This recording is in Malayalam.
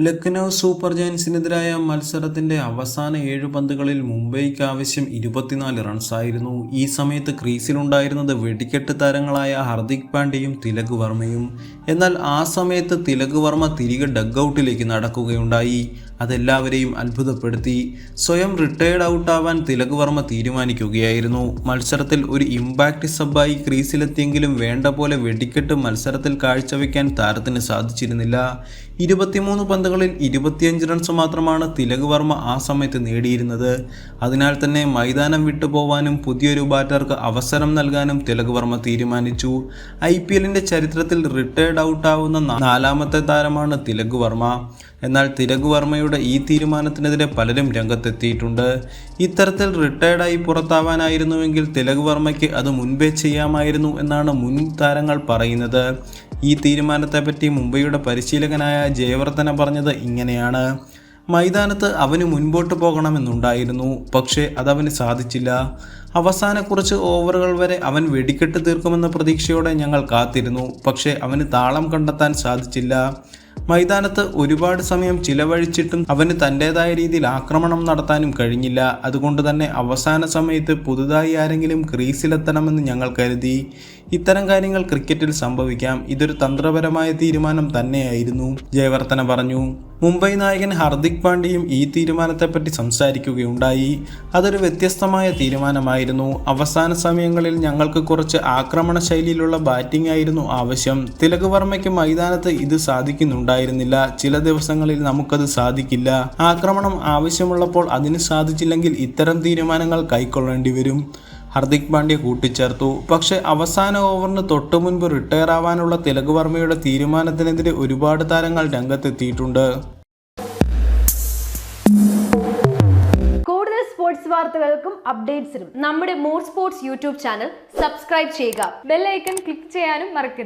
ലക്നൗ സൂപ്പർ ജയൻസിനെതിരായ മത്സരത്തിന്റെ അവസാന ഏഴ് പന്തുകളിൽ മുംബൈക്ക് ആവശ്യം ഇരുപത്തിനാല് റൺസായിരുന്നു. ഈ സമയത്ത് ക്രീസിലുണ്ടായിരുന്നത് വെടിക്കെട്ട് താരങ്ങളായ ഹർദിക് പാണ്ഡ്യയും തിലക് വർമ്മയും. എന്നാൽ ആ സമയത്ത് തിലക് വർമ്മ തിരികെ ഡഗ്ഔട്ടിലേക്ക് നടക്കുകയുണ്ടായി. അതെല്ലാവരെയും അത്ഭുതപ്പെടുത്തി. സ്വയം റിട്ടയർഡ് ഔട്ടാവാൻ തിലക് വർമ്മ തീരുമാനിക്കുകയായിരുന്നു. മത്സരത്തിൽ ഒരു ഇമ്പാക്റ്റ് സബായി ക്രീസിലെത്തിയെങ്കിലും വേണ്ട പോലെ വെടിക്കെട്ട് മത്സരത്തിൽ കാഴ്ചവെക്കാൻ താരത്തിന് സാധിച്ചിരുന്നില്ല. ഇരുപത്തിമൂന്ന് പന്തുകളിൽ ഇരുപത്തിയഞ്ച് റൺസ് മാത്രമാണ് തിലക് വർമ്മ ആ സമയത്ത് നേടിയിരുന്നത്. അതിനാൽ തന്നെ മൈതാനം വിട്ടുപോവാനും പുതിയൊരു ബാറ്റർക്ക് അവസരം നൽകാനും തിലക് വർമ്മ തീരുമാനിച്ചു. ഐ പി എല്ലിന്റെ ചരിത്രത്തിൽ റിട്ടയർഡ് ഔട്ടാവുന്ന നാലാമത്തെ താരമാണ് തിലക് വർമ്മ എന്നാൽ തിലക് വർമ്മയുടെ ഈ തീരുമാനത്തിനെതിരെ പലരും രംഗത്തെത്തിയിട്ടുണ്ട്. ഇത്തരത്തിൽ റിട്ടയർഡായി പുറത്താവാനായിരുന്നുവെങ്കിൽ തിലക് വർമ്മയ്ക്ക് അത് മുൻപേ ചെയ്യാമായിരുന്നു എന്നാണ് മുൻ താരങ്ങൾ പറയുന്നത്. ഈ തീരുമാനത്തെപ്പറ്റി മുംബൈയുടെ പരിശീലകനായ ജയവർദ്ധന പറഞ്ഞത് ഇങ്ങനെയാണ്. മൈതാനത്ത് അവന് മുൻപോട്ട് പോകണമെന്നുണ്ടായിരുന്നു. പക്ഷേ അതവന് സാധിച്ചില്ല. അവസാന കുറച്ച് ഓവറുകൾ വരെ അവൻ വെടിക്കെട്ട് തീർക്കുമെന്ന പ്രതീക്ഷയോടെ ഞങ്ങൾ കാത്തിരുന്നു. പക്ഷേ അവന് താളം കണ്ടെത്താൻ സാധിച്ചില്ല. മൈതാനത്ത് ഒരുപാട് സമയം ചിലവഴിച്ചിട്ടും അവന് തന്റെതായ രീതിയിൽ ആക്രമണം നടത്താനും കഴിഞ്ഞില്ല. അതുകൊണ്ട് തന്നെ അവസാന സമയത്ത് പുതുതായി ആരെങ്കിലും ക്രീസിലെത്തണമെന്ന് ഞങ്ങൾ കരുതി. ഇത്തരം കാര്യങ്ങൾ ക്രിക്കറ്റിൽ സംഭവിക്കാം. ഇതൊരു തന്ത്രപരമായ തീരുമാനം തന്നെയായിരുന്നു ജയവർദ്ധന പറഞ്ഞു. മുംബൈ നായകൻ ഹർദിക് പാണ്ഡ്യയും ഈ തീരുമാനത്തെപ്പറ്റി സംസാരിക്കുകയുണ്ടായി. അതൊരു വ്യത്യസ്തമായ തീരുമാനമായിരുന്നു. അവസാന സമയങ്ങളിൽ ഞങ്ങൾക്ക് കുറച്ച് ആക്രമണ ശൈലിയിലുള്ള ബാറ്റിംഗ് ആയിരുന്നു ആവശ്യം. തിലക് വർമ്മയ്ക്ക് മൈതാനത്ത് ഇത് സാധിക്കുന്നുണ്ടായിരുന്നില്ല. ചില ദിവസങ്ങളിൽ നമുക്കത് സാധിക്കില്ല. ആക്രമണം ആവശ്യമുള്ളപ്പോൾ അതിന് സാധിച്ചില്ലെങ്കിൽ ഇത്തരം തീരുമാനങ്ങൾ കൈക്കൊള്ളേണ്ടി വരും ഹർദിക് പാണ്ഡ്യ കൂട്ടിച്ചേർത്തു. പക്ഷേ അവസാന ഓവറിന് തൊട്ടു മുൻപ് റിട്ടയർ ആവാനുള്ള തിലക് വർമ്മയുടെ തീരുമാനത്തിനെതിരെ ഒരുപാട് താരങ്ങൾ രംഗത്തെത്തിയിട്ടുണ്ട്. കൂടുതൽ സ്പോർട്സ് വാർത്തകൾക്കും അപ്ഡേറ്റ്സിനും നമ്മുടെ more sports YouTube channel subscribe ചെയ്യുക. ബെല്ലൈക്കൺ ക്ലിക്ക് ചെയ്യാനും മറക്കരുത്.